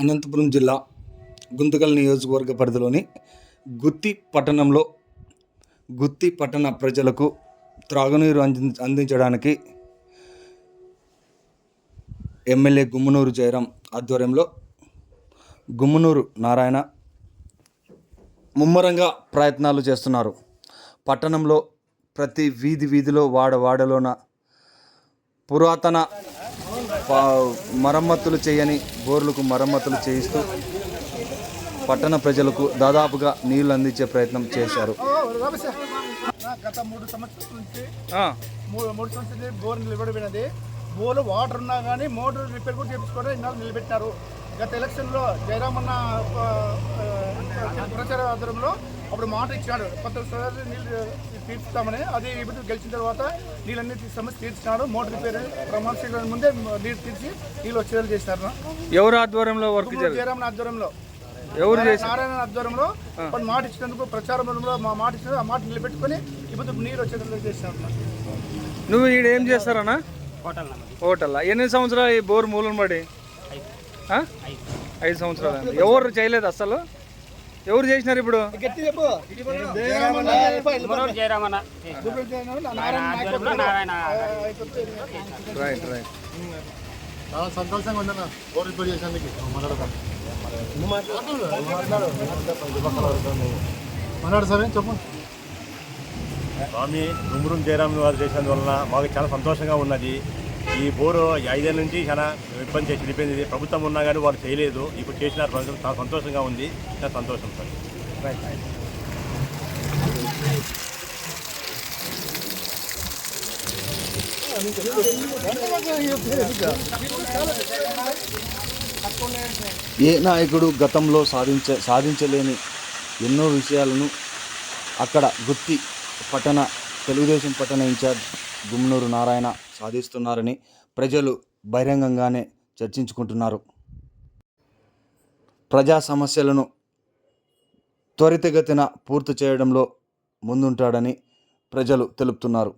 అనంతపురం జిల్లా గుంతకల్ నియోజకవర్గ పరిధిలోని గుత్తి పట్టణంలో గుత్తి పట్టణ ప్రజలకు త్రాగునీరు అంది అందించడానికి ఎమ్మెల్యే గుమ్మనూరు జయరాం ఆధ్వర్యంలో గుమ్మనూరు నారాయణ ముమ్మరంగా ప్రయత్నాలు చేస్తున్నారు. పట్టణంలో ప్రతి వీధి వీధిలో వాడ వాడలోన పురాతన మరమ్మతులు చేయని బోర్లకు మరమ్మతులు చేయిస్తూ పట్టణ ప్రజలకు దాదాపుగా నీళ్ళు అందించే ప్రయత్నం చేశారు. గత మూడు సంవత్సరాల నుంచి మూడు మూడు సంవత్సరాల నుంచి బోర్ నిలబడిపోయినది. బోర్లు వాటర్ ఉన్నా కానీ మోటార్ రిపేర్ కూడా చేయించుకోవడం ఇన్నాళ్ళు నిలబెట్టినారు. గత ఎలక్షన్లో జయరామన్న ప్రచార ఆధ్వర్యంలో అప్పుడు మాట ఇచ్చినాడు. కొత్త నీళ్ళు తీర్చుతామని అది ఇప్పుడు గెలిచిన తర్వాత నీళ్ళన్నీ సమస్య తీర్చినాడు. మోటార్ రిపేర్ ప్రమాణ ముందే నీళ్ళు తీర్చి నీళ్ళు వచ్చేలా చేసినారు. ఎవరు ఆధ్వర్యంలో వర్క్ జయరామన్ ఆధ్వర్యంలో. ఎవరు నారాయణ ఆధ్వర్యంలో. కొన్ని మాట ఇచ్చినందుకు ప్రచారంలో మా మాట ఇచ్చినందుకు ఆ మాట నిలబెట్టుకొని ఇప్పుడు నీరు వచ్చేటట్లు చేసినారు. నువ్వు ఈడ ఏం చేస్తారన్నా? హోటల్ ఎన్ని సంవత్సరాలు ఈ బోర్ మూలం పడి? ఆ? ఐదు సంవత్సరాలు. ఎవరు చేయలేదు అసలు ఎవరు చేసినారు ఇప్పుడు? గట్టి చెప్పు. మనోడు జయరామన్న. రైట్ రైట్ చాలా సంతోషంగా ఉందన్న బోర్ రిపేర్ చేసినందుకు. మాట్లాడు సరే చెప్పు? స్వామి రుమ్రుం జయరామ్ వారు చేసినందువలన మాకు చాలా సంతోషంగా ఉన్నది. ఈ బోరు ఐదేళ్ళ నుంచి చాలా ఇబ్బంది చేసి వెళ్ళిపోయింది ప్రభుత్వం ఉన్నా కానీ వాళ్ళు చేయలేదు. ఇప్పుడు చేసినారు ప్రజలు. చాలా సంతోషంగా ఉంది. చాలా సంతోషం. సార్. ఏ నాయకుడు గతంలో సాధించ సాధించలేని ఎన్నో విషయాలను అక్కడ గుత్తి పట్టణ తెలుగుదేశం పట్టణ ఇన్ఛార్జ్ గుమ్మనూరు నారాయణ సాధిస్తున్నారని ప్రజలు బహిరంగంగానే చర్చించుకుంటున్నారు. ప్రజా సమస్యలను త్వరితగతిన పూర్తి చేయడంలో ముందుంటాడని ప్రజలు తెలుపుతున్నారు.